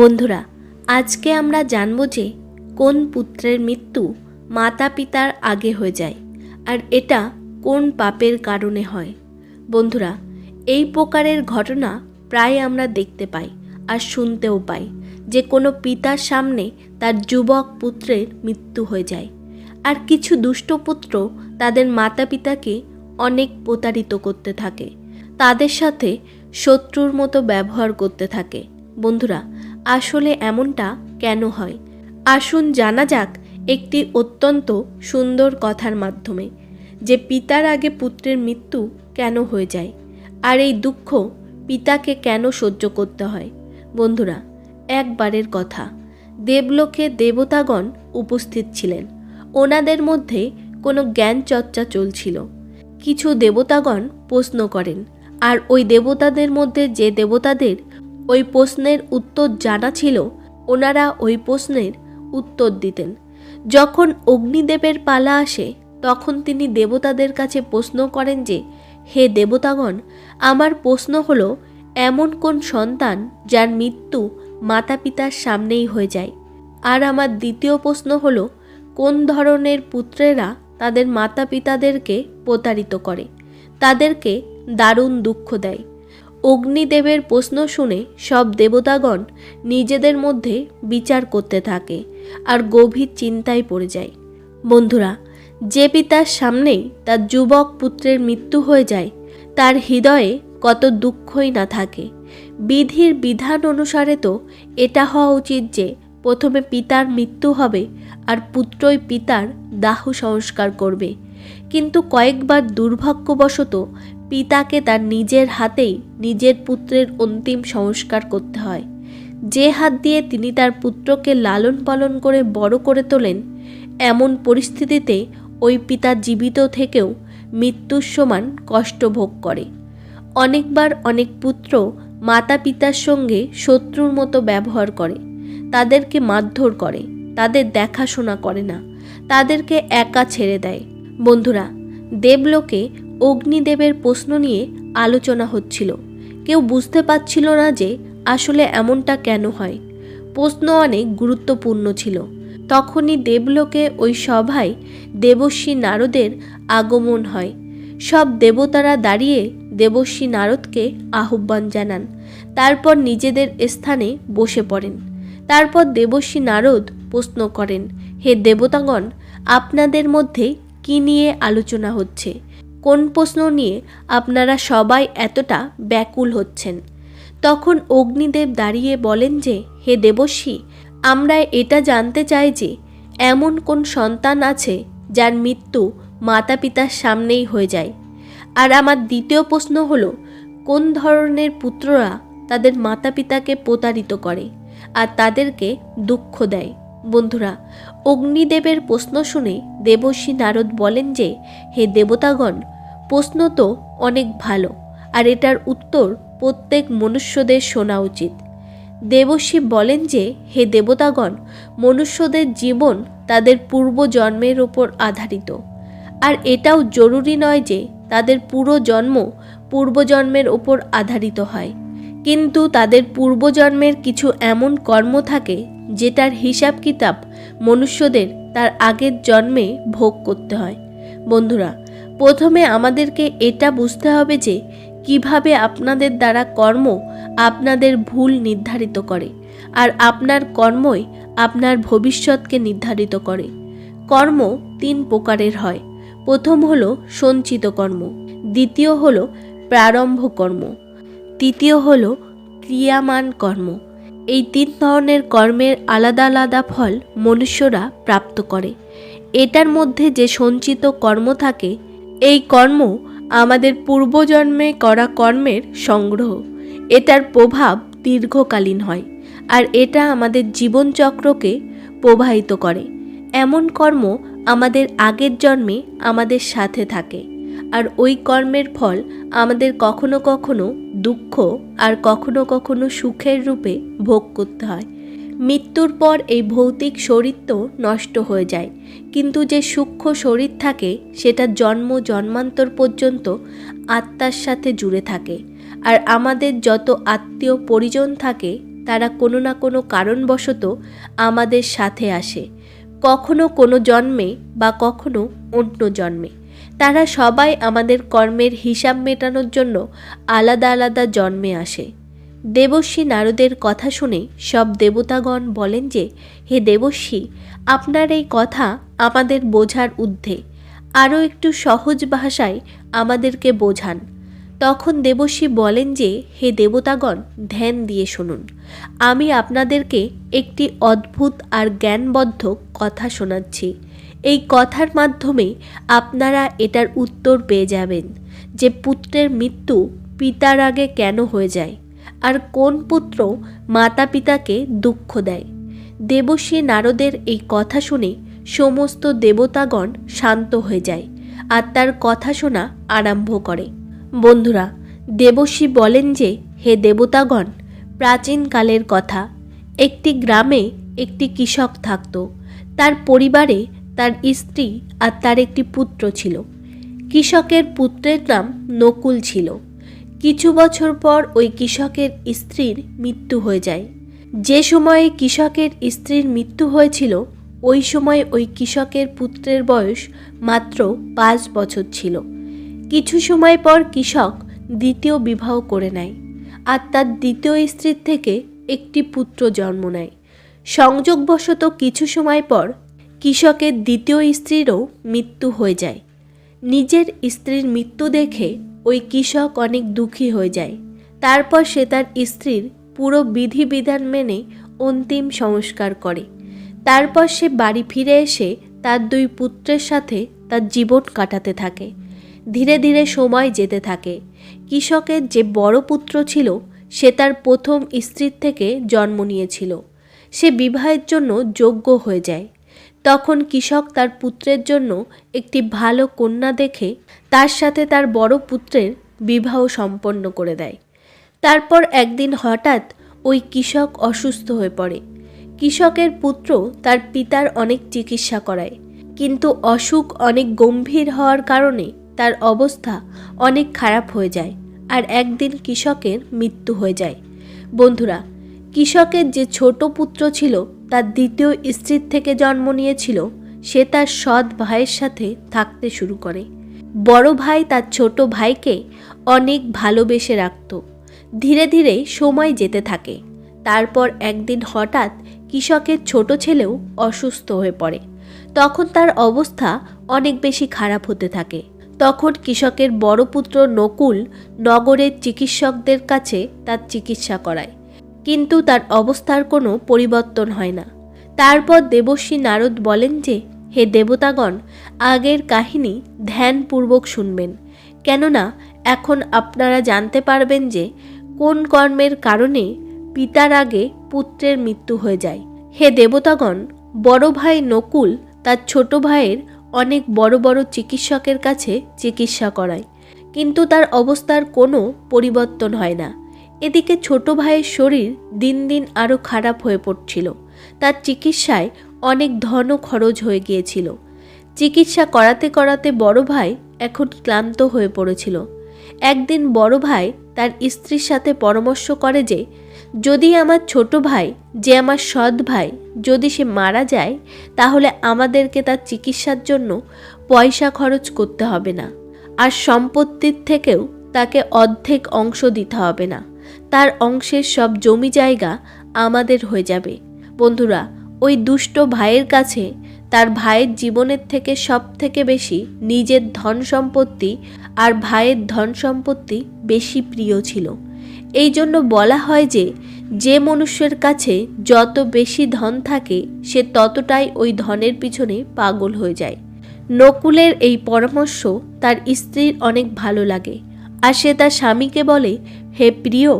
বন্ধুরা, আজকে আমরা জানব যে কোন পুত্রের মৃত্যু মাতা পিতার আগে হয়ে যায় আর এটা কোন পাপের কারণে হয়। বন্ধুরা, এই প্রকারের ঘটনা প্রায় আমরা দেখতে পাই আর শুনতেও পাই যে কোনো পিতার সামনে তার যুবক পুত্রের মৃত্যু হয়ে যায় আর কিছু দুষ্ট পুত্র তাদের মাতা পিতাকে অনেক প্রতারিত করতে থাকে, তাদের সাথে শত্রুর মতো ব্যবহার করতে থাকে। বন্ধুরা আসলে এমনটা কেন হয়? আসুন জানা যাক একটি অত্যন্ত সুন্দর কথার মাধ্যমে, যে পিতার আগে পুত্রের মৃত্যু কেন হয়ে যায়? আর এই দুঃখ পিতাকে কেন সহ্য করতে হয়? বন্ধুরা, একবারের কথা। দেবলোকে দেবতাগণ উপস্থিত ছিলেন। ওনাদের মধ্যে কোনো জ্ঞান চর্চা চলছিল। কিছু দেবতাগণ প্রশ্ন করেন, আর ওই দেবতাদের মধ্যে যে দেবতাদের ওই প্রশ্নের উত্তর জানা ছিল, ওনারা ওই প্রশ্নের উত্তর দিতেন। যখন অগ্নিদেবের পালা আসে, তখন তিনি দেবতাদের কাছে প্রশ্ন করেন যে, হে দেবতাগণ, আমার প্রশ্ন হলো, এমন কোন সন্তান যার মৃত্যু মাতা পিতার সামনেই হয়ে যায়? আর আমার দ্বিতীয় প্রশ্ন হলো, কোন ধরনের পুত্রেরা তাদের মাতা পিতাদেরকে প্রতারিত করে? তাদেরকে দারুণ দুঃখ দেয়। অগ্নিদেবের প্রশ্ন শুনে সব দেবতাগণ নিজেদের মধ্যে বিচার করতে থাকে আর গভীর চিন্তায় পড়ে যায়। বন্ধুরা, যে পিতার সামনেই তার যুবক পুত্রের মৃত্যু হয়ে যায়, তার হৃদয়ে কত দুঃখই না থাকে। বিধির বিধান অনুসারে তো এটা হওয়া উচিত যে প্রথমে পিতার মৃত্যু হবে আর পুত্রই পিতার দাহ সংস্কার করবে। কিন্তু কয়েকবার দুর্ভাগ্যবশত পিতাকে তার নিজের হাতেই নিজের পুত্রের অন্তিম সংস্কার করতে হয়। যে হাত দিয়ে তিনি তার পুত্রকে লালন পালন করে বড় করে তোলেন, এমন পরিস্থিতিতে ওই পিতা জীবিত থেকেও মৃত্যুর সমান কষ্ট ভোগ করে। অনেকবার অনেক পুত্র মাতা পিতার সঙ্গে শত্রুর মতো ব্যবহার করে, তাদেরকে মারধর করে, তাদের দেখাশোনা করে না, তাদেরকে একা ছেড়ে দেয়। বন্ধুরা দেবলোকে অগ্নিদেবের প্রশ্ন নিয়ে আলোচনা হচ্ছিল। কেউ বুঝতে পারছিল না যে আসলে এমনটা কেন হয়। প্রশ্ন অনেক গুরুত্বপূর্ণ ছিল। তখনই দেবলোকে ওই সভায় দেবশ্রী নারদের আগমন হয়। সব দেবতারা দাঁড়িয়ে দেবশ্রী নারদকে আহ্বান জানান। তারপর নিজেদের স্থানে বসে পড়েন। তারপর দেবশ্রী নারদ প্রশ্ন করেন, হে দেবতাগণ, আপনাদের মধ্যে কি নিয়ে আলোচনা হচ্ছে? কোন প্রশ্ন নিয়ে আপনারা সবাই এতটা ব্যাকুল হচ্ছেন? তখন অগ্নিদেব দাঁড়িয়ে বলেন যে, হে দেবশ্রী আমরা এটা জানতে চাই যে, এমন কোন সন্তান আছে যার মৃত্যু মাতা পিতার সামনেই হয়ে যায়? আর আমার দ্বিতীয় প্রশ্ন হলো, কোন ধরনের পুত্ররা তাদের মাতা পিতাকে প্রতারিত করে আর তাদেরকে দুঃখ দেয়? বন্ধুরা অগ্নিদেবের প্রশ্ন শুনে দেবশ্রী নারদ বলেন যে, হে দেবতাগণ, প্রশ্ন তো অনেক ভালো, আর এটার উত্তর প্রত্যেক মনুষ্যদের শোনা উচিত। দেবশ্রী বলেন যে, হে দেবতাগণ, মনুষ্যদের জীবন তাদের পূর্বজন্মের ওপর আধারিত। আর এটাও জরুরি নয় যে, তাদের পুরো জন্ম পূর্বজন্মের ওপর আধারিত হয়। কিন্তু তাদের পূর্বজন্মের কিছু এমন কর্ম থাকে, যেটার হিসাব কিতাব মনুষ্যদের তার আগের জন্মে ভোগ করতে হয়। বন্ধুরা, প্রথমে আমাদেরকে এটা বুঝতে হবে যে কীভাবে আপনাদের দ্বারা কর্ম আপনাদের ভুল নির্ধারিত করে আর আপনার কর্মই আপনার ভবিষ্যৎকে নির্ধারিত করে। কর্ম তিন প্রকারের হয়। প্রথম হলো সঞ্চিত কর্ম, দ্বিতীয় হলো প্রারম্ভ কর্ম, তৃতীয় হলো ক্রিয়ামান কর্ম এই তিন ধরনের কর্মের আলাদা আলাদা ফল মনুষ্যরা প্রাপ্ত করে। এটার মধ্যে যে সঞ্চিত কর্ম থাকে, এই কর্ম আমাদের পূর্বজন্মে করা কর্মের সংগ্রহ। এটার প্রভাব দীর্ঘকালীন হয় আর এটা আমাদের জীবনচক্রকে প্রবাহিত করে। এমন কর্ম আমাদের আগের জন্মে আমাদের সাথে থাকে। আর ওই কর্মের ফল আমাদের কখনো কখনো দুঃখ আর কখনো কখনো সুখের রূপে ভোগ করতে হয়। মৃত্যুর পর এই ভৌতিক শরীর তো নষ্ট হয়ে যায়। কিন্তু যে সূক্ষ্ম শরীর থাকে, সেটা জন্ম জন্মান্তর পর্যন্ত আত্মার সাথে জুড়ে থাকে। আর আমাদের যত আত্মীয় পরিজন থাকে, তারা কোনো না কোনো কারণবশত আমাদের সাথে আসে। কখনো কোনো জন্মে বা কখনো অন্য জন্মে। তারা সবাই আমাদের কর্মের হিসাব মেটানোর জন্য আলাদা আলাদা জন্মে আসে। দেবশ্রী নারদের কথা শুনে সব দেবতাগণ বলেন যে, হে দেবশ্রী, আপনার এই কথা আমাদের বোঝার ঊর্ধ্বে। আরও একটু সহজ ভাষায় আমাদেরকে বোঝান। তখন দেবশ্রী বলেন যে, হে দেবতাগণ, ধ্যান দিয়ে শুনুন। আমি আপনাদেরকে একটি অদ্ভুত আর জ্ঞানবদ্ধ কথা শোনাচ্ছি। এই কথার মাধ্যমে আপনারা এটার উত্তর পেয়ে যাবেন যে পুত্রের মৃত্যু পিতার আগে কেন হয়ে যায় আর কোন পুত্র মাতা পিতাকে দুঃখ দেয়। দেবশ্রী নারদের এই কথা শুনে সমস্ত দেবতাগণ শান্ত হয়ে যায় আর তার কথা শোনা আরম্ভ করে। বন্ধুরা, দেবশ্রী বলেন যে, হে দেবতাগণ প্রাচীনকালের কথা। একটি গ্রামে একটি কৃষক থাকত। তার পরিবারে তার স্ত্রী আর তার একটি পুত্র ছিল। কৃষকের পুত্রের নাম নকুল ছিল। কিছু বছর পর ওই কৃষকের স্ত্রীর মৃত্যু হয়ে যায়। যে সময়ে কৃষকের স্ত্রীর মৃত্যু হয়েছিল, ওই সময় ওই কৃষকের পুত্রের বয়স মাত্র পাঁচ বছর ছিল। কিছু সময় পর কৃষক দ্বিতীয় বিবাহ করে নেয় আর তার দ্বিতীয় স্ত্রীর থেকে একটি পুত্র জন্ম নেয়। সংযোগবশত কিছু সময় পর কৃষকের দ্বিতীয় স্ত্রীরও মৃত্যু হয়ে যায়। নিজের স্ত্রীর মৃত্যু দেখে ওই কৃষক অনেক দুঃখী হয়ে যায়। তারপর সে তার স্ত্রীর পুরো বিধিবিধান মেনে অন্তিম সংস্কার করে। তারপর সে বাড়ি ফিরে এসে তার দুই পুত্রের সাথে তার জীবন কাটাতে থাকে। ধীরে ধীরে সময় যেতে থাকে। কৃষকের যে বড় পুত্র ছিল, সে তার প্রথম স্ত্রীর থেকে জন্ম নিয়েছিল। সে বিবাহের জন্য যোগ্য হয়ে যায়। তখন কৃষক তার পুত্রের জন্য একটি ভালো কন্যা দেখে তার সাথে তার বড় পুত্রের বিবাহ সম্পন্ন করে দেয়। তারপর একদিন হঠাৎ ওই কৃষক অসুস্থ হয়ে পড়ে। কৃষকের পুত্র তার পিতার অনেক চিকিৎসা করায়, কিন্তু অসুখ অনেক গম্ভীর হওয়ার কারণে তার অবস্থা অনেক খারাপ হয়ে যায় আর একদিন কৃষকের মৃত্যু হয়ে যায়। বন্ধুরা, কৃষকের যে ছোট পুত্র ছিল তার দ্বিতীয় স্ত্রীর থেকে জন্ম নিয়েছিল, সে তার সৎ ভাইয়ের সাথে থাকতে শুরু করে। বড় ভাই তার ছোট ভাইকে অনেক ভালোবেসে রাখত। ধীরে ধীরে সময় যেতে থাকে। তারপর একদিন হঠাৎ কৃষকের ছোট ছেলেও অসুস্থ হয়ে পড়ে। তখন তার অবস্থা অনেক বেশি খারাপ হতে থাকে। তখন কৃষকের বড় পুত্র নকুল নগরের চিকিৎসকদের কাছে তার চিকিৎসা করায়। কিন্তু তার অবস্থার কোনো পরিবর্তন হয় না। তারপর দেবশ্রী নারদ বলেন যে, হে দেবতাগণ, আগের কাহিনী ধ্যানপূর্বক শুনবেন। কেননা, এখন আপনারা জানতে পারবেন যে, কোন কর্মের কারণে পিতার আগে পুত্রের মৃত্যু হয়ে যায়। হে দেবতাগণ, বড় ভাই নকুল তার ছোট ভাইয়ের অনেক বড় বড় চিকিৎসকের কাছে চিকিৎসা করায়। কিন্তু তার অবস্থার কোনো পরিবর্তন হয় না। এদিকে ছোট ভাইয়ের শরীর দিন দিন আরও খারাপ হয়ে পড়ছিল। তার চিকিৎসায় অনেক ধন খরচ হয়ে গিয়েছিল। চিকিৎসা করাতে করাতে বড় ভাই এখন ক্লান্ত হয়ে পড়েছিল। একদিন বড় ভাই তার স্ত্রীর সাথে পরামর্শ করে যে, যদি আমার ছোট ভাই, যে আমার সৎ ভাই, যদি সে মারা যায়, তাহলে আমাদেরকে তার চিকিৎসার জন্য পয়সা খরচ করতে হবে না। আর সম্পত্তির থেকেও তাকে অর্ধেক অংশ দিতে হবে না। তার অংশের সব জমি জায়গা আমাদের হয়ে যাবে। বন্ধুরা, ওই দুষ্ট ভাইয়ের কাছে তার ভাইয়ের জীবনের থেকে সব থেকে বেশি নিজের ধন সম্পত্তি আর ভাইয়ের ধন সম্পত্তি বেশি প্রিয় ছিল। এই জন্য বলা হয় যে যে মনুষ্যের কাছে যত বেশি ধন থাকে, সে ততটাই ওই ধনের পিছনে পাগল হয়ে যায়। নকুলের এই পরামর্শ তার স্ত্রীর অনেক ভালো লাগে। আর সে তার স্বামীকে বলে, হে প্রিয়,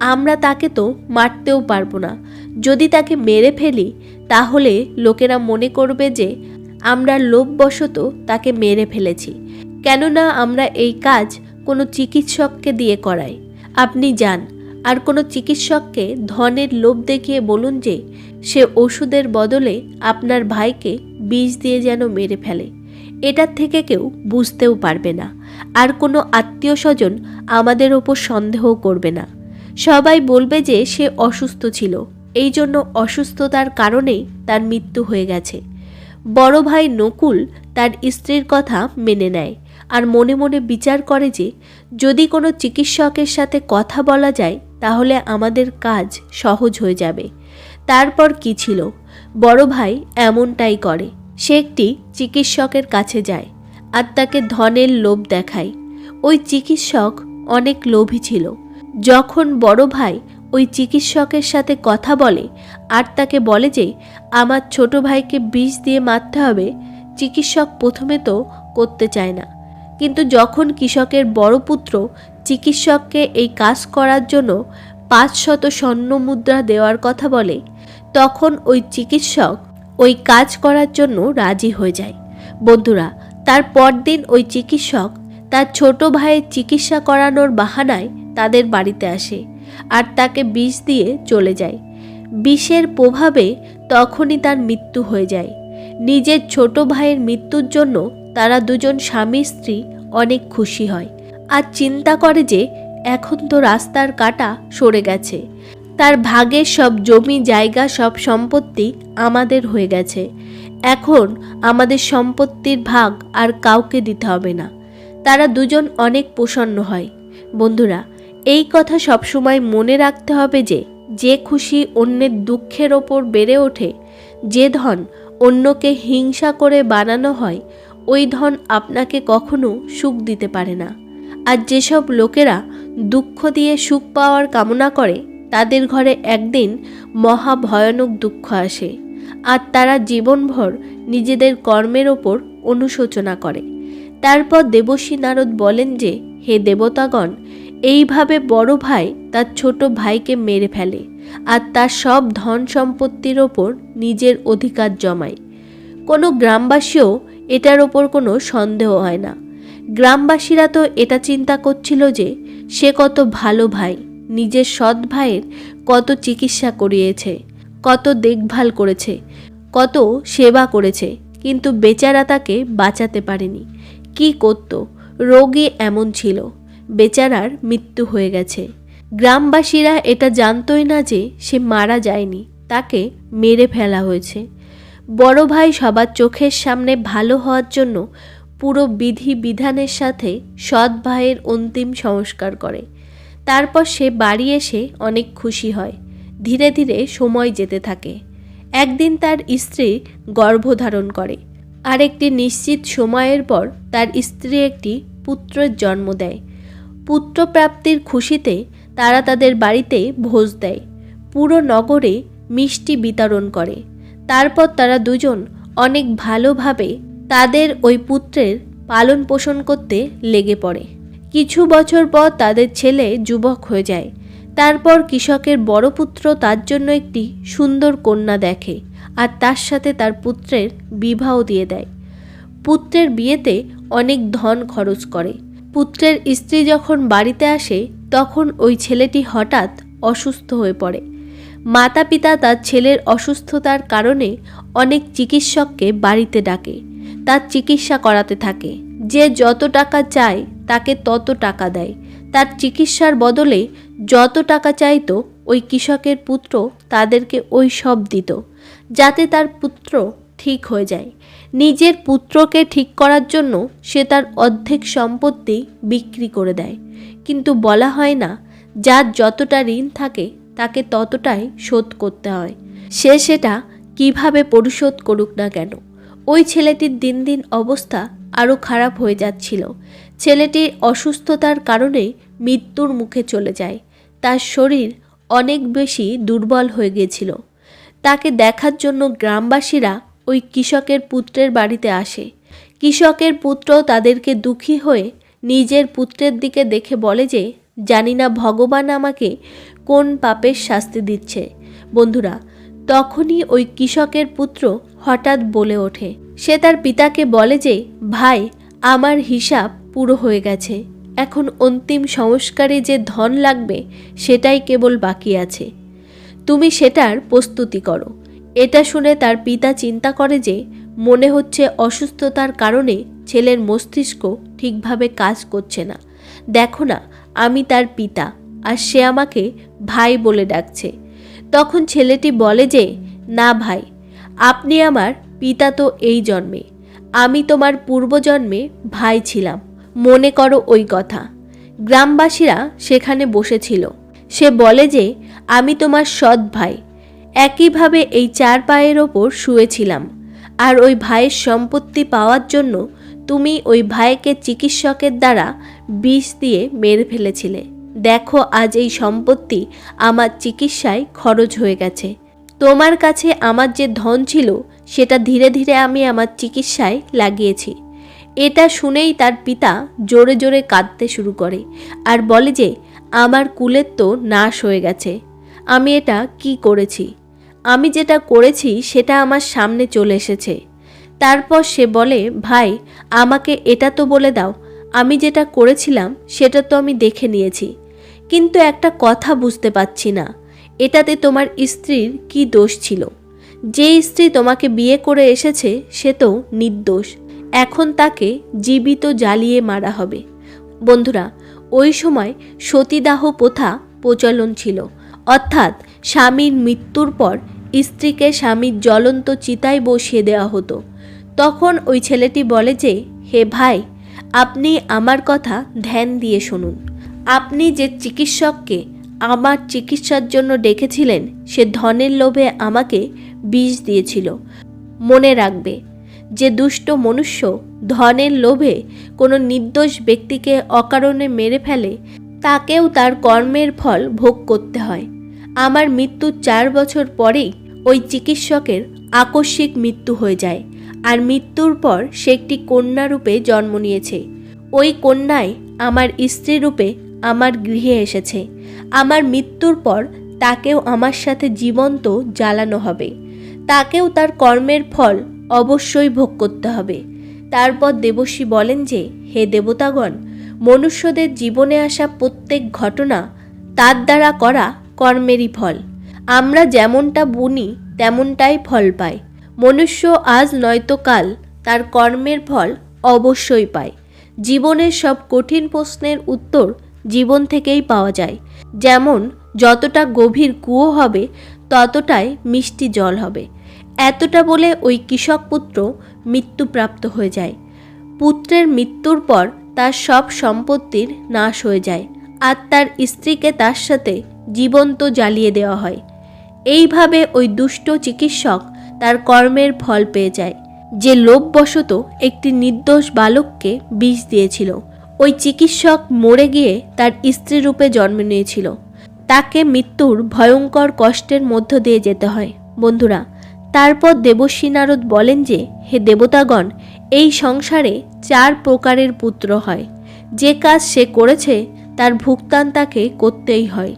আমরা তাকে তো মারতেও পারব না। যদি তাকে মেরে ফেলি, তাহলে লোকেরা মনে করবে যে আমরা লোভবশত তাকে মেরে ফেলেছি। কেননা আমরা এই কাজ কোনো চিকিৎসককে দিয়ে করাই। আপনি যান, আর কোনো চিকিৎসককে ধনের লোভ দেখিয়ে বলুন যে সে ওষুধের বদলে আপনার ভাইকে বিষ দিয়ে যেন মেরে ফেলে। এটার থেকে কেউ বুঝতেও পারবে না। আর কোনো আত্মীয় স্বজন আমাদের ওপর সন্দেহ করবে না। সবাই বলবে যে সে অসুস্থ ছিল। এই জন্য অসুস্থতার কারণেই তার মৃত্যু হয়ে গেছে। বড় ভাই নকুল তার স্ত্রীর কথা মেনে নেয় আর মনে মনে বিচার করে যে, যদি কোনো চিকিৎসকের সাথে কথা বলা যায়, তাহলে আমাদের কাজ সহজ হয়ে যাবে। তারপর কি ছিল? বড় ভাই এমনটাই করে। সে একটি চিকিৎসকের কাছে যায় আর তাকে ধনের লোভ দেখায়। ওই চিকিৎসক অনেক লোভী ছিল। যখন বড় ভাই ওই চিকিৎসকের সাথে কথা বলে আর তাকে বলে যে, আমার ছোট ভাইকে বিষ দিয়ে মারতে হবে, চিকিৎসক প্রথমে তো করতে চায় না। কিন্তু যখন কৃষকের বড় পুত্র চিকিৎসককে এই কাজ করার জন্য পাঁচ শত স্বর্ণ মুদ্রা দেওয়ার কথা বলে, তখন ওই চিকিৎসক ওই কাজ করার জন্য রাজি হয়ে যায়। বন্ধুরা, তার পরদিন ওই চিকিৎসক তার ছোট ভাইয়ের চিকিৎসা করানোর বাহানায় তাদের বাড়িতে আসে আর তাকে বিষ দিয়ে চলে যায়। বিষের প্রভাবে তখনই তার মৃত্যু হয়ে যায়। নিজের ছোট ভাইয়ের মৃত্যুর জন্য তারা দুজন স্বামী স্ত্রী অনেক খুশি হয় আর চিন্তা করে যে এখন তো রাস্তার কাটা সরে গেছে। তার ভাগের সব জমি, জায়গা, সব সম্পত্তি আমাদের হয়ে গেছে। এখন আমাদের সম্পত্তির ভাগ আর কাউকে দিতে হবে না। তারা দুজন অনেক প্রসন্ন হয়। বন্ধুরা, এই কথা সবসময় মনে রাখতে হবে যে যে খুশি অন্যের দুঃখের ওপর বেড়ে ওঠে, যে ধন অন্যকে হিংসা করে বানানো হয়, ওই ধন আপনাকে কখনো সুখ দিতে পারে না। আর যেসব লোকেরা দুঃখ দিয়ে সুখ পাওয়ার কামনা করে তাদের ঘরে একদিন মহা ভয়ানক দুঃখ আসে, আর তারা জীবনভর নিজেদের কর্মের ওপর অনুশোচনা করে। তারপর দেবশ্রী নারদ বলেন যে, হে দেবতাগণ, এইভাবে বড় ভাই তার ছোট ভাইকে মেরে ফেলে, আর তার সব ধন সম্পত্তির ওপর নিজের অধিকার জমায়। কোনো গ্রামবাসীও এটার ওপর কোনো সন্দেহ হয় না। গ্রামবাসীরা তো এটা চিন্তা করছিল যে, সে কত ভালো ভাই। নিজের সৎ ভাইয়ের কত চিকিৎসা করিয়েছে, কত দেখভাল করেছে, কত সেবা করেছে, কিন্তু বেচারা তাকে বাঁচাতে পারেনি। কি করত? রোগী এমন ছিল। বেচারার মৃত্যু হয়ে গেছে। গ্রামবাসীরা এটা জানতই না যে সে মারা যায়নি, তাকে মেরে ফেলা হয়েছে। বড় ভাই সবার চোখের সামনে ভালো হওয়ার জন্য পুরো বিধি বিধানের সাথে সৎ ভাইয়ের অন্তিম সংস্কার করে। তারপর সে বাড়ি এসে অনেক খুশি হয়। ধীরে ধীরে সময় যেতে থাকে। একদিন তার স্ত্রী গর্ভধারণ করে। আর একটি নিশ্চিত সময়ের পর তার স্ত্রী একটি পুত্রের জন্ম দেয়। পুত্রপ্রাপ্তির খুশিতে তারা তাদের বাড়িতে ভোজ দেয়। পুরো নগরে মিষ্টি বিতরণ করে। তারপর তারা দুজন অনেক ভালোভাবে তাদের ওই পুত্রের পালন পোষণ করতে লেগে পড়ে। কিছু বছর পর তাদের ছেলে যুবক হয়ে যায়। তারপর কৃষকের বড় পুত্র তার জন্য একটি সুন্দর কন্যা দেখে আর তার সাথে তার পুত্রের বিবাহ দিয়ে দেয়। পুত্রের বিয়েতে অনেক ধন খরচ করে। পুত্রের স্ত্রী যখন বাড়িতে আসে, তখন ওই ছেলেটি হঠাৎ অসুস্থ হয়ে পড়ে। মাতা পিতা তার ছেলের অসুস্থতার কারণে অনেক চিকিৎসককে বাড়িতে ডাকে। তার চিকিৎসা করাতে থাকে। যে যত টাকা চায়, তাকে তত টাকা দেয়। তার চিকিৎসার বদলে যত টাকা চাইতো, ওই কৃষকের পুত্র তাদেরকে ওই সব দিত, যাতে তার পুত্র ঠিক হয়ে যায়। নিজের পুত্রকে ঠিক করার জন্য সে তার অর্ধেক সম্পত্তি বিক্রি করে দেয়। কিন্তু বলা হয় না, যার যতটা ঋণ থাকে, তাকে ততটাই শোধ করতে হয়। সে সেটা কীভাবে পরিশোধ করুক না কেন? ওই ছেলেটির দিন দিন অবস্থা আরও খারাপ হয়ে যাচ্ছিল। ছেলেটির অসুস্থতার কারণে মৃত্যুর মুখে চলে যায়। তার শরীর অনেক বেশি দুর্বল হয়ে গিয়েছিল তাকে দেখার জন্য গ্রামবাসীরা ওই কৃষকের পুত্রের বাড়িতে আসে। কৃষকের পুত্র তাদেরকে দুঃখী হয়ে নিজের পুত্রের দিকে দেখে বলে যে, জানি না ভগবান আমাকে কোন পাপের শাস্তি দিচ্ছে। বন্ধুরা, তখনই ওই কৃষকের পুত্র হঠাৎ বলে ওঠে সে তার পিতাকে বলে যে, ভাই, আমার হিসাব পুরো হয়ে গেছে। এখন অন্তিম সংস্কারে যে ধন লাগবে, সেটাই কেবল বাকি আছে। তুমি সেটার প্রস্তুতি করো। এটা শুনে তার পিতা চিন্তা করে যে, মনে হচ্ছে অসুস্থতার কারণে ছেলের মস্তিষ্ক ঠিকভাবে কাজ করছে না। দেখো না, আমি তার পিতা, আর সে আমাকে ভাই বলে ডাকছে। তখন ছেলেটি বলে যে, না ভাই, আপনি আমার পিতা তো এই জন্মে। আমি তোমার পূর্বজন্মে ভাই ছিলাম। মনে করো ওই কথা। গ্রামবাসীরা সেখানে বসেছিল। সে বলে যে, আমি তোমার সৎ ভাই। একইভাবে এই চার পায়ের ওপর শুয়েছিলাম। আর ওই ভাইয়ের সম্পত্তি পাওয়ার জন্য তুমি ওই ভাইকে চিকিৎসকের দ্বারা বিষ দিয়ে মেরে ফেলেছিলে। দেখো, আজ এই সম্পত্তি আমার চিকিৎসায় খরচ হয়ে গেছে। তোমার কাছে আমার যে ধন ছিল সেটা ধীরে ধীরে আমি আমার চিকিৎসায় লাগিয়েছি। এটা শুনেই তার পিতা জোরে জোরে কাঁদতে শুরু করে আর বলে যে, আমার কুলের তো নাশ হয়ে গেছে। আমি এটা কি করেছি? আমি যেটা করেছি সেটা আমার সামনে চলে এসেছে। তারপর সে বলে, ভাই, আমাকে এটা তো বলে দাও। আমি যেটা করেছিলাম সেটা তো আমি দেখে নিয়েছি। কিন্তু একটা কথা বুঝতে পারছি না। এটাতে তোমার স্ত্রীর কি দোষ ছিল? যে স্ত্রী তোমাকে বিয়ে করে এসেছে, সে তো নির্দোষ। এখন তাকে জীবিত জ্বালিয়ে মারা হবে। বন্ধুরা, ওই সময় সতীদাহ প্রথা প্রচলন ছিল। অর্থাৎ স্বামীর মৃত্যুর পর স্ত্রীকে স্বামীর জ্বলন্ত চিতায় বসিয়ে দেওয়া হতো। তখন ওই ছেলেটি বলে যে, হে ভাই, আপনি আমার কথা ধ্যান দিয়ে শুনুন। আপনি যে চিকিৎসককে আমার চিকিৎসার জন্য ডেকেছিলেন, সে ধনের লোভে আমাকে বিষ দিয়েছিল। মনে রাখবে যে দুষ্ট মনুষ্য ধনের লোভে কোনো নির্দোষ ব্যক্তিকে অকারণে মেরে ফেলে, তাকেও তার কর্মের ফল ভোগ করতে হয়। আমার মৃত্যুর চার বছর পরেই ওই চিকিৎসকের আকস্মিক মৃত্যু হয়ে যায় আর মৃত্যুর পর সে একটি কন্যা রূপে জন্ম নিয়েছে। ওই কন্যায় আমার স্ত্রী রূপে আমার গৃহে এসেছে। আমার মৃত্যুর পর তাকেও আমার সাথে জীবন্ত জ্বালানো হবে। তাকেও তার কর্মের ফল অবশ্যই ভোগ করতে হবে। তারপর দেবশ্রী বলেন যে, হে দেবতাগণ, মনুষ্যদের জীবনে আসা প্রত্যেক ঘটনা তার দ্বারা করা কর্মেরই ফল। আমরা যেমনটা বুনি, তেমনটাই ফল পাই। মনুষ্য আজ নয়তো কাল তার কর্মের ফল অবশ্যই পায়। জীবনের সব কঠিন প্রশ্নের উত্তর জীবন থেকেই পাওয়া যায়। যেমন, যতটা গভীর কুয়ো হবে, ততটাই মিষ্টি জল হবে। এতটা বলে ওই কৃষক পুত্র মৃত্যুপ্রাপ্ত হয়ে যায়। পুত্রের মৃত্যুর পর তার সব সম্পত্তির নাশ হয়ে যায় আর তার স্ত্রীকে তার সাথে জীবন্ত জ্বালিয়ে দেওয়া হয়। এইভাবে ওই দুষ্ট চিকিৎসক তার কর্মের ফল পেয়ে যায়। যে লোভবশত একটি নির্দোষ বালককে বিষ দিয়েছিল, ওই চিকিৎসক মরে গিয়ে তার স্ত্রী রূপে জন্ম নিয়েছিল। তাকে মৃত্যুর ভয়ঙ্কর কষ্টের মধ্য দিয়ে যেতে হয়। বন্ধুরা তারপর দেবশ্রী নারদ বলেন যে, হে দেবতাগণ, এই সংসারে চার প্রকারের পুত্র হয়। যে কাজ সে করেছে, তার ভুক্তান তাকে করতেই হয়।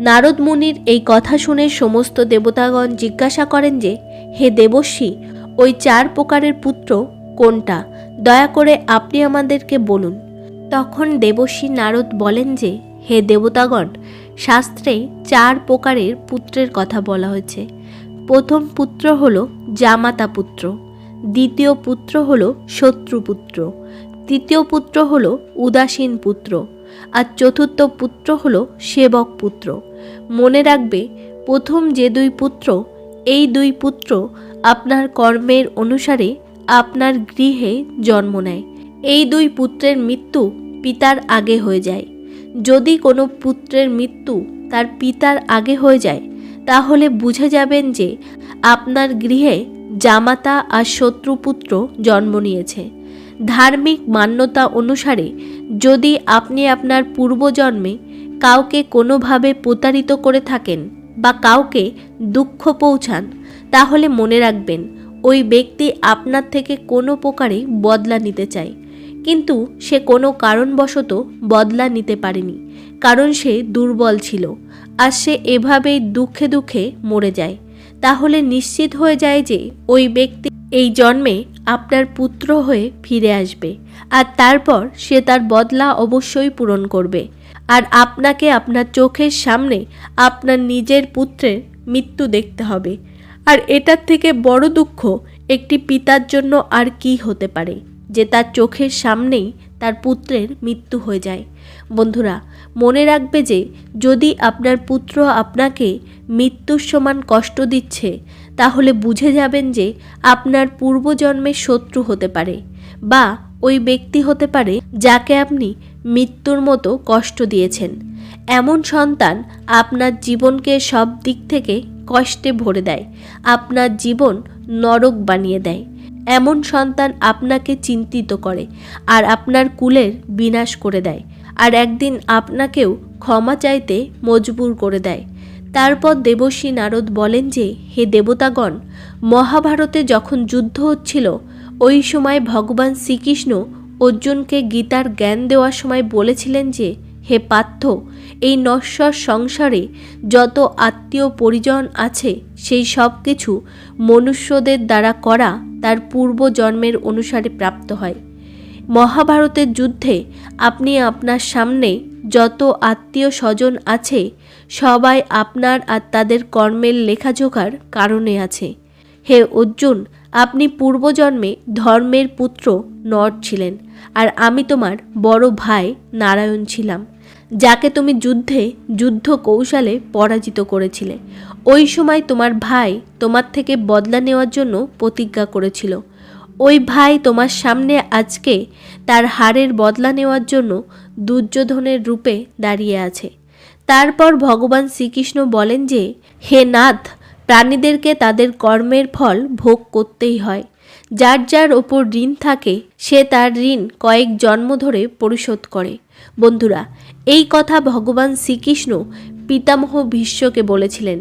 নারদ মুনির এই কথা শুনে সমস্ত দেবতাগণ জিজ্ঞাসা করেন যে, হে দেবশ্রী ওই চার প্রকারের পুত্র কোনটা? দয়া করে আপনি আমাদেরকে বলুন। তখন দেবশ্রী নারদ বলেন যে, হে দেবতাগণ, শাস্ত্রে চার প্রকারের পুত্রের কথা বলা হয়েছে। প্রথম পুত্র হল জামাতা পুত্র, দ্বিতীয় পুত্র হল শত্রুপুত্র তৃতীয় পুত্র হল উদাসীন পুত্র, আর চতুর্থ পুত্র হল সেবক পুত্র। মনে রাখবে, প্রথম যে দুই পুত্র, এই দুই পুত্র আপনার কর্মের অনুসারে আপনার গৃহে জন্ম নেয়। এই দুই পুত্রের মৃত্যু পিতার আগে হয়ে যায়। যদি কোনো পুত্রের মৃত্যু তার পিতার আগে হয়ে যায় তাহলে বুঝে যাবেন যে আপনার গৃহে জামাতা আর শত্রুপুত্র জন্ম নিয়েছে। ধার্মিক মান্যতা অনুসারে যদি আপনি আপনার পূর্বজন্মে কাউকে কোনোভাবে প্রতারিত করে থাকেন বা কাউকে দুঃখ পৌঁছান, তাহলে মনে রাখবেন ওই ব্যক্তি আপনার থেকে কোনো প্রকারে বদলা নিতে চায়। কিন্তু সে কোনো কারণবশত বদলা নিতে পারেনি, কারণ সে দুর্বল ছিল। আর সে এভাবেই দুঃখে দুঃখে মরে যায়। তাহলে নিশ্চিত হয়ে যায় যে ওই ব্যক্তি এই জন্মে আপনার পুত্র হয়ে ফিরে আসবে আর তারপর সে তার বদলা অবশ্যই পূরণ করবে। আর আপনাকে আপনার চোখের সামনে আপনার নিজের পুত্রের মৃত্যু দেখতে হবে। আর এটার থেকে বড় দুঃখ একটি পিতার জন্য আর কি হতে পারে, যে তার চোখের সামনেই তার পুত্রের মৃত্যু হয়ে যায়। বন্ধুরা মনে রাখবে যে, যদি আপনার পুত্র আপনাকে মৃত্যুর সমান কষ্ট দিচ্ছে, তাহলে বুঝে যাবেন যে, আপনার পূর্বজন্মের শত্রু হতে পারে বা ওই ব্যক্তি হতে পারে যাকে আপনি মৃত্যুর মতো কষ্ট দিয়েছেন। এমন সন্তান আপনার জীবনকে সব দিক থেকে কষ্টে ভরে দেয়, আপনার জীবন নরক বানিয়ে দেয়। এমন সন্তান আপনাকে চিন্তিত করে আর আপনার কুলের বিনাশ করে দেয়। আর একদিন আপনাকেও ক্ষমা চাইতে মজবুর করে দেয়। তারপর দেবশ্রী নারদ বলেন যে, হে দেবতাগণ, মহাভারতে যখন যুদ্ধ হচ্ছিল, ওই সময় ভগবান শ্রীকৃষ্ণ অর্জুনকে গীতার জ্ঞান দেওয়ার সময় বলেছিলেন যে, হে পার্থ, এই নশ্বর সংসারে যত আত্মীয় পরিজন আছে, সেই সব কিছু মনুষ্যদের দ্বারা করা তার পূর্ব জন্মের অনুসারে প্রাপ্ত হয়। মহাভারতের যুদ্ধে আপনি আপনার সামনে যত আত্মীয় স্বজন আছে, সবাই আপনার আর তাদের কর্মের লেখাজোখার কারণে আছে। হে অর্জুন, আপনি পূর্বজন্মে ধর্মের পুত্র নর ছিলেন, আর আমি তোমার বড় ভাই নারায়ণ ছিলাম, যাকে তুমি যুদ্ধে, যুদ্ধ কৌশলে পরাজিত করেছিলে। ওই সময় তোমার ভাই তোমার থেকে বদলা নেওয়ার জন্য প্রতিজ্ঞা করেছিল। ওই ভাই তোমার সামনে আজকে তার হারের বদলা নেওয়ার জন্য দুর্যোধনের রূপে দাঁড়িয়ে আছে। তারপর ভগবান শ্রীকৃষ্ণ বলেন যে, হে নাথ, প্রাণীদেরকে তাদের কর্মের ফল ভোগ করতেই হয়। যার যার ওপর ঋণ থাকে, সে তার ঋণ কয়েক জন্ম ধরে পরিশোধ করে। বন্ধুরা, এই কথা ভগবান শ্রীকৃষ্ণ পিতামহ ভীষ্মকে বলেছিলেন।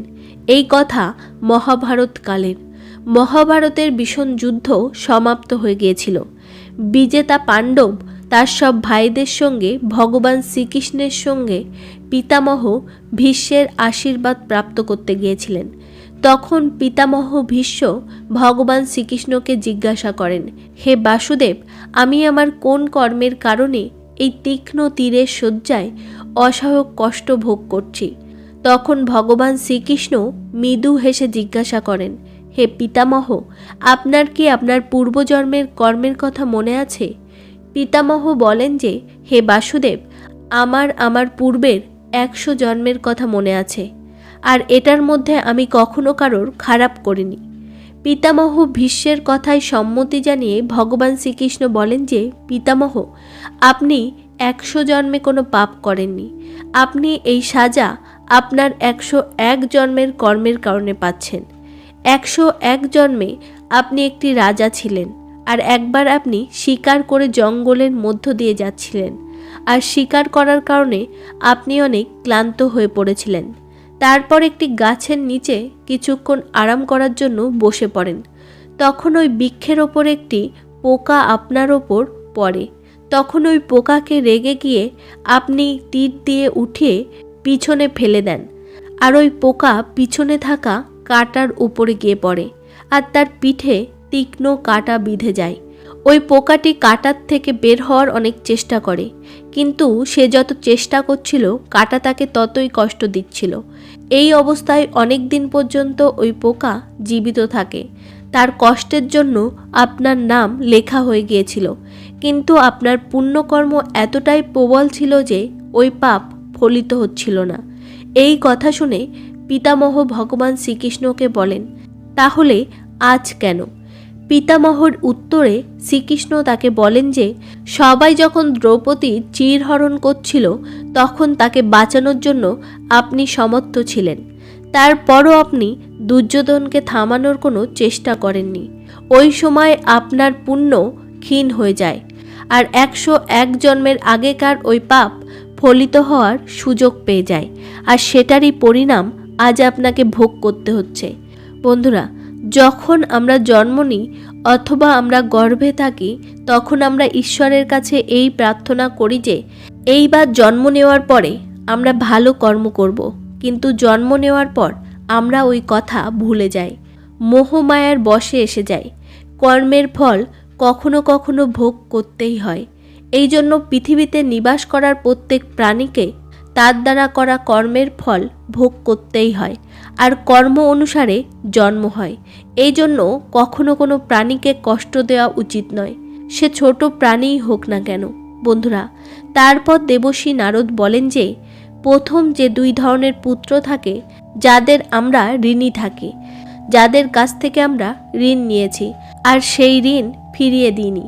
এই কথা মহাভারত কালের মহাভারতের ভীষণ যুদ্ধ সমাপ্ত হয়ে গিয়েছিল। বিজেতা পাণ্ডব তার সব ভাইদের সঙ্গে, ভগবান শ্রীকৃষ্ণের সঙ্গে পিতামহ ভীষ্মের আশীর্বাদ প্রাপ্ত করতে গিয়েছিলেন। তখন পিতামহ ভীষ্ম ভগবান শ্রীকৃষ্ণকে জিজ্ঞাসা করেন, হে বাসুদেব, আমি আমার কোন কর্মের কারণে এই তীক্ষ্ণ তীরের শয্যায় অসহায়ক কষ্ট ভোগ করছি? তখন ভগবান শ্রীকৃষ্ণ মৃদু হেসে জিজ্ঞাসা করেন হে পিতামহ, আপনার কি আপনার পূর্বজন্মের কর্মের কথা মনে আছে? পিতামহ বলেন যে, হে বাসুদেব, আমার আমার পূর্বের একশো জন্মের কথা মনে আছে, আর এটার মধ্যে আমি কখনো কারোর খারাপ করিনি। পিতামহ ভীষ্মের কথায় সম্মতি জানিয়ে ভগবান শ্রীকৃষ্ণ বলেন যে, পিতামহ, আপনি একশো জন্মে কোনো পাপ করেননি। আপনি এই সাজা আপনার একশো এক জন্মের কর্মের কারণে পাচ্ছেন। একশো এক জন্মে আপনি একটি রাজা ছিলেন, আর একবার আপনি শিকার করে জঙ্গলের মধ্য দিয়ে যাচ্ছিলেন, আর শিকার করার কারণে আপনি অনেক ক্লান্ত হয়ে পড়েছিলেন। তারপর একটি গাছের নিচে কিছুক্ষণ আরাম করার জন্য বসে পড়েন। তখন ওই বৃক্ষের ওপর একটি পোকা আপনার ওপর পড়ে। তখন ওই পোকাকে রেগে গিয়ে আপনি তীর দিয়ে উঠিয়ে পিছনে ফেলে দেন, আর ওই পোকা পিছনে থাকা কাটার উপরে গিয়ে পড়ে আর তার পিঠে তীক্ষ্ণ কাটা বিঁধে যায়। ওই পোকাটি কাটার থেকে বের হওয়ার অনেক চেষ্টা করে, কিন্তু সে যত চেষ্টা করছিল, কাটা তাকে ততই কষ্ট দিচ্ছিল। এই অবস্থায় অনেক দিন পর্যন্ত ওই পোকা জীবিত থাকে। তার কষ্টের জন্য আপনার নাম লেখা হয়ে গিয়েছিল, কিন্তু আপনার পুণ্যকর্ম এতটাই প্রবল ছিল যে ওই পাপ ফলিত হচ্ছিল না। এই কথা শুনে পিতামহ ভগবান শ্রীকৃষ্ণকে বলেন, তাহলে আজ কেন? পিতামহর উত্তরে শ্রীকৃষ্ণ তাকে বলেন যে, সবাই যখন দ্রৌপদী চিরহরণ করছিল, তখন তাকে বাঁচানোর জন্য আপনি সমর্থ ছিলেন। তারপরও আপনি দুর্যোধনকে থামানোর কোনো চেষ্টা করেননি। ওই সময় আপনার পুণ্য ক্ষীণ হয়ে যায়। আর একশো এক জন্মের আগেকার ওই পাপ ফলিত হওয়ার সুযোগ পেয়ে যায়। আর সেটারই পরিণাম আজ আপনাকে ভোগ করতে হচ্ছে। বন্ধুরা, যখন আমরা জন্ম নিই অথবা আমরা গর্ভে থাকি, তখন আমরা ঈশ্বরের কাছে এই প্রার্থনা করি যে, এইবার জন্ম নেওয়ার পরে আমরা ভালো কর্ম করব। কিন্তু জন্ম নেওয়ার পর আমরা ওই কথা ভুলে যাই। মোহমায়ার বশে এসে যাই। কর্মের ফল কখনো কখনো ভোগ করতেই হয়। এই জন্য পৃথিবীতে নিবাস করার প্রত্যেক প্রাণীকে তার দ্বারা করা কর্মের ফল ভোগ করতেই হয়, আর কর্ম অনুসারে জন্ম হয়। এই জন্য কখনো কোনো প্রাণীকে কষ্ট দেওয়া উচিত নয়। সে ছোট প্রাণীই হোক না কেন। বন্ধুরা, তারপর দেবশ্রী নারদ বলেন যে, প্রথম যে দুই ধরনের পুত্র থাকে, যাদের আমরা ঋণী থাকি, যাদের কাছ থেকে আমরা ঋণ নিয়েছি, আর সেই ঋণ ফিরিয়ে দিইনি।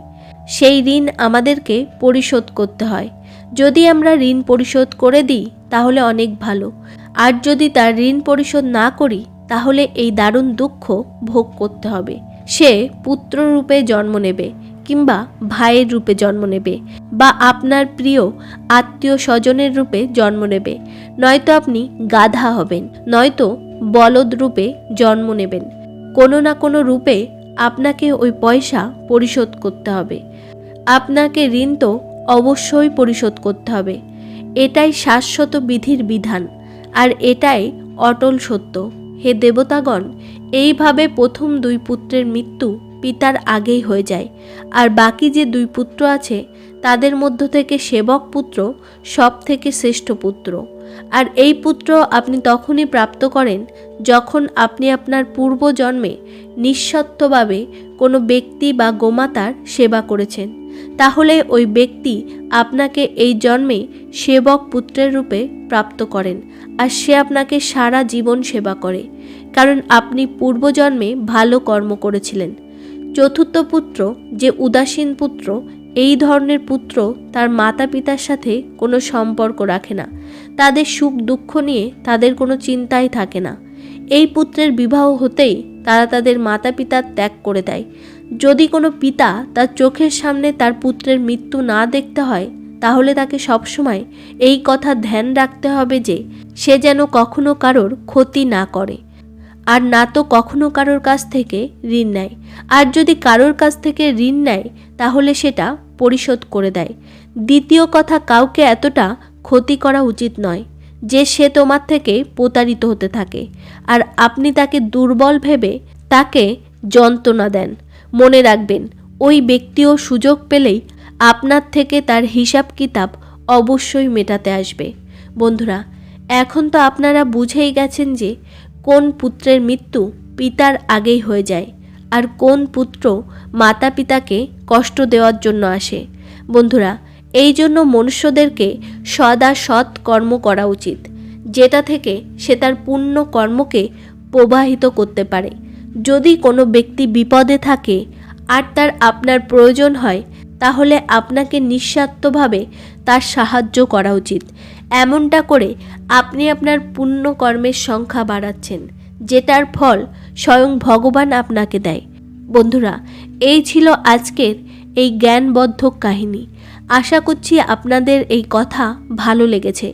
সেই ঋণ আমাদেরকে পরিশোধ করতে হয়। যদি আমরা ঋণ পরিশোধ করে দিই, তাহলে অনেক ভালো। আর যদি তার ঋণ পরিশোধ না করি, তাহলে এই দারুণ দুঃখ ভোগ করতে হবে। সে পুত্র রূপে জন্ম নেবে, কিংবা ভাইয়ের রূপে জন্ম নেবে, বা আপনার প্রিয় আত্মীয় স্বজনের রূপে জন্ম নেবে। নয়তো আপনি গাধা হবেন, নয়তো বলদ রূপে জন্ম নেবেন। কোনো না কোনো রূপে আপনাকে ওই পয়সা পরিশোধ করতে হবে। আপনাকে ঋণ তো অবশ্যই পরিশোধ করতে হবে। এটাই শাশ্বত বিধির বিধান, আর এটাই অটল সত্য। হে দেবতাগণ, এইভাবে প্রথম দুই পুত্রের মৃত্যু পিতার আগেই হয়ে যায়, আর বাকি যে দুই পুত্র আছে, তাদের মধ্য থেকে সেবক পুত্র সব থেকে শ্রেষ্ঠ পুত্র। আর এই পুত্র আপনি তখনই প্রাপ্ত করেন যখন আপনি আপনার পূর্বজন্মে নিঃস্বার্থভাবে কোনো ব্যক্তি বা গোমাতার সেবা করেছেন। তাহলে ওই ব্যক্তি আপনাকে এই জন্মে সেবক পুত্রের রূপে প্রাপ্ত করেন, আর সে আপনাকে সারা জীবন সেবা করে, কারণ আপনি পূর্বজন্মে ভালো কর্ম করেছিলেন। চতুর্থ পুত্র, যে উদাসীন পুত্র, এই ধরনের পুত্র তার মাতা পিতার সাথে কোনো সম্পর্ক রাখে না। তাদের সুখ দুঃখ নিয়ে তাদের কোনো চিন্তাই থাকে না। এই পুত্রের বিবাহ হতেই তারা তাদের মাতা পিতার ত্যাগ করে দেয় যদি কোনো পিতা তার চোখের সামনে তার পুত্রের মৃত্যু না দেখতে হয়, তাহলে তাকে সবসময় এই কথা ধ্যান রাখতে হবে যে, সে যেন কখনো কারোর ক্ষতি না করে। আর না তো কখনো কারোর কাছ থেকে ঋণ নেয়। আর যদি কারোর কাছ থেকে ঋণ নেয়, তাহলে সেটা পরিশোধ করে দেয়। দ্বিতীয় কথা, কাউকে এতটা ক্ষতি করা উচিত নয় যে সে তোমার থেকে প্রতারিত হতে থাকে। আর আপনি তাকে দুর্বল ভেবে তাকে যন্ত্রণা দেন। মনে রাখবেন, ওই ব্যক্তিও সুযোগ পেলেই আপনার থেকে তার হিসাব কিতাব অবশ্যই মেটাতে আসবে। বন্ধুরা, এখন তো আপনারা বুঝেই গেছেন যে কোন পুত্রের মৃত্যু পিতার আগেই হয়ে যায় আর কোন পুত্র মাতা পিতাকে কষ্ট দেওয়ার জন্য আসে। বন্ধুরা এই জন্য মনুষ্যদেরকে সদা সৎ কর্ম করা উচিত, যেটা থেকে সে তার পুণ্য কর্মকে প্রবাহিত করতে পারে। যদি কোনো ব্যক্তি বিপদে থাকে আর তার আপনার প্রয়োজন হয়, তাহলে আপনাকে নিঃস্বার্থভাবে তার সাহায্য করা উচিত। এমনটা করে আপনি আপনার পুণ্যকর্মের সংখ্যা বাড়াচ্ছেন, যেটার ফল স্বয়ং ভগবান আপনাকে দেয়। বন্ধুরা, এই ছিল আজকের এই জ্ঞানবদ্ধ কাহিনী। আশা করছি আপনাদের এই কথা ভালো লেগেছে।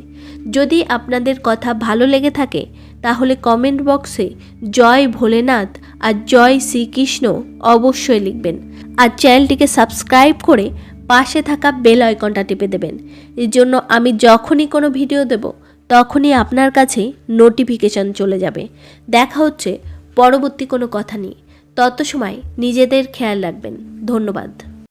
যদি আপনাদের কথা ভালো লেগে থাকে তাহলে কমেন্ট বক্সে জয় ভোলেনাথ আর জয় শ্রীকৃষ্ণ অবশ্যই লিখবেন। আর চ্যানেলটিকে সাবস্ক্রাইব করে পাশে থাকা বেল আইকনটা টিপে দেবেন। এর জন্য আমি যখনই কোনো ভিডিও দেব, তখনই আপনার কাছে নোটিফিকেশন চলে যাবে। দেখা হচ্ছে পরবর্তী কোনো কথা নিয়ে। তত সময় নিজেদের খেয়াল রাখবেন। ধন্যবাদ।